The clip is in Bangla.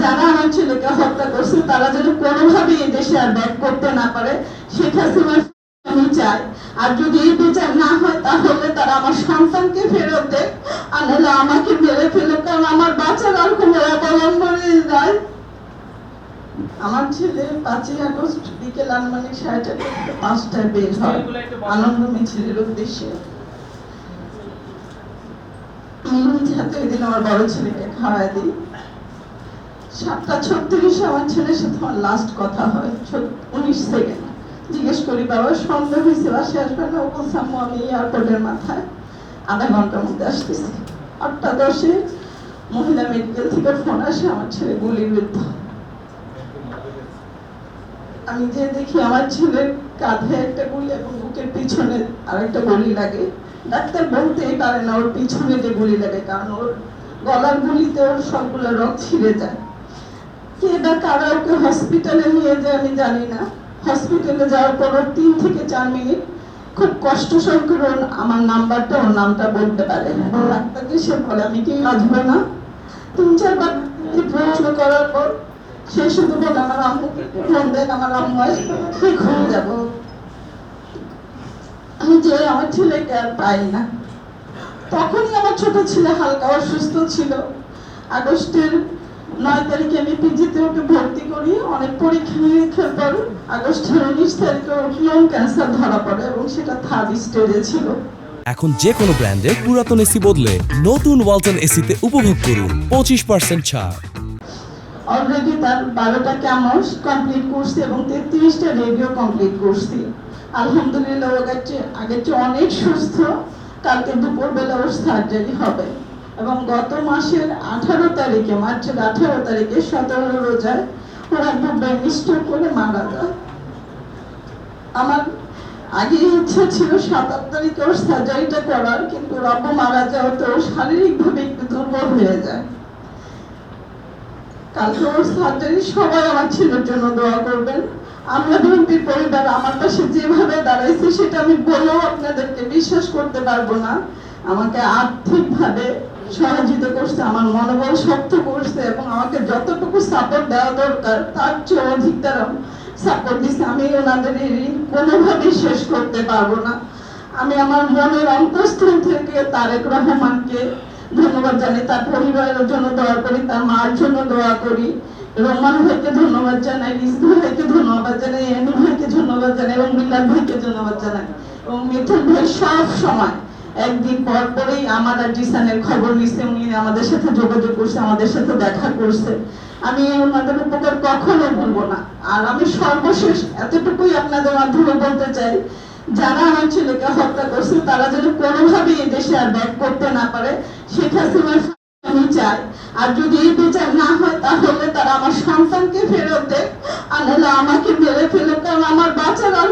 যারা আমার ছেলেকে হত্যা করছে, তারা যেন কোনোভাবে এই দেশে আর ব্যাক করতে না পারে আমি চাই। আর যদি এই বিচার না হয়, তাহলে তারা আমার সন্তানকে ফেরত দেয় আর নাহলে আমাকে মেরে কারণ আমার বাচ্চার আর কোনো অবলম্বনে যায় আমার ছেলে পাঁচই আগস্ট বিকেল আনুমানিক সাড়ে পাঁচটায় বের হয়। আনন্দ মিছিলের উদ্দেশ্যে। ওই আমার বড় ছেলেকে খাওয়াই দিই। সাতটা ছত্রিশে আমার ছেলের সাথে আমার লাস্ট কথা হয় উনিশ সেকেন্ড জিজ্ঞেস করি, বাবা, সন্দেহ হয়েছে বাসে আসবে না? ও বলছে আমি এয়ারপোর্টের মাথায় আধা ঘণ্টার মধ্যে আসতেছি। আটটা দশে মহিলা মেডিকেল থেকে ফোন আসে, আমার ছেলে গুলিবিদ্ধ আমি যে দেখি আমার ছেলের কাঁধে একটা গুলি এবং বুকের পিছনে আরেকটা গুলি লাগে, ডাক্তার বলতেই পারে না ওর পিছনে যে গুলি লাগে, কারণ ওর গলার গুলিতে ওর সবগুলো রক্ত ছিঁড়ে যায়। কারা ওকে হসপিটালে নিয়ে যায় আমি জানি না। হসপিটালে যাওয়ার পর তিন থেকে চার মিনিট। খুব কষ্ট আমার নাম্বারটা, ওর নামটা বলতে পারে ডাক্তারকে সে বলে, আমি কি বাঁচবো না? তিন চারবার প্রশ্ন করার পর সে শুধু বলে, আমার ফোন দেন, আমার আম্মু আসবে যাব। আমি যে আমার ছেলেকে আর পাই না। তখনই আমার ছোট ছেলে হালকা অসুস্থ ছিল। আগস্টের নয় তারিখে আমি পিজিতে ওকে ভর্তি করি। অনেক পরীক্ষা নিরীক্ষার পর আগস্টের উনিশ তারিখে ওর লং ক্যান্সার ধরা পড়ে এবং সেটা থার্ড স্টেজে ছিল। এখন যে কোনো ব্র্যান্ডের পুরাতন এসি বদলে নতুন ওয়ালটন এসিতে উপভোগ করুন। পঁচিশ পার্সেন্ট ছাড়। অলরেডি তার বারোটা ক্যামস কমপ্লিট করছি এবং তেত্রিশটা রেডিও কমপ্লিট করছি। আলহামদুলিল্লাহ ওর কাছে আগের চেয়ে অনেক সুস্থ। কালকে দুপুরবেলা ওর সার্জারি হবে। এবং গত মাসের আঠারো তারিখে, মার্চের আঠারো তারিখে সতেরো রোজায় ওরা ব্রেন স্ট্রোক করে মারা যায়। আমার আগে ইচ্ছা ছিল সাত আট তারিখে ওর সার্জারিটা করার, কিন্তু রব মারা যাওয়া তো শারীরিকভাবে একটু দুর্বল হয়ে যায়। কালকে ওর সার্জারি সবাই আমার ছেলের জন্য দোয়া করবেন। আমরা বিএনপির পরিবার আমার পাশে যেভাবে দাঁড়াইছে, সেটা আমি বলেও আপনাদেরকে বিশ্বাস করতে পারব না। আমাকে আর্থিকভাবে সহযোগিতা করছে, আমার মনোবল শক্ত করছে এবং আমাকে যতটুকু সাপোর্ট দেওয়া দরকার, তার চেয়ে অধিক তারা সাপোর্ট দিচ্ছে আমি ওনাদের ঋণ কোনোভাবেই শেষ করতে পারব না। আমি আমার মনের অন্তঃস্থল থেকে তারেক রহমানকে ধন্যবাদ জানাই। তার পরিবারের জন্য দোয়া করি, তার মার জন্য দোয়া করি। রহমান ভাইকে ধন্যবাদ জানাই, রিজভি ভাইকে ধন্যবাদ জানাই এনু ভাইকে ধন্যবাদ জানাই এবং মিলাদ ভাইকে ধন্যবাদ জানাই। এবং মিথুন ভাই সব সময় একদিন পর পরেই আমার আর জিসানের খবর নিচ্ছে উনি আমাদের সাথে যোগাযোগ করছে, আমাদের সাথে দেখা করছে। আমি ওনাদের উপকার কখনো ভুলবো না। আর আমি সর্বশেষ এতটুকুই আপনাদের মাধ্যমে বলতে চাই, যারা আমার ছেলেকে হত্যা করছে, তারা যেন কোনোভাবেই এই দেশে আর ব্যাক করতে না পারে, শেখ হাসিনার আমি চাই। আর যদি এই বিচার না হয়, তাহলে তারা আমার সন্তানকে ফেরত দেয়, আর আমাকে মেরে ফেলে কারণ আমার বাচ্চার আর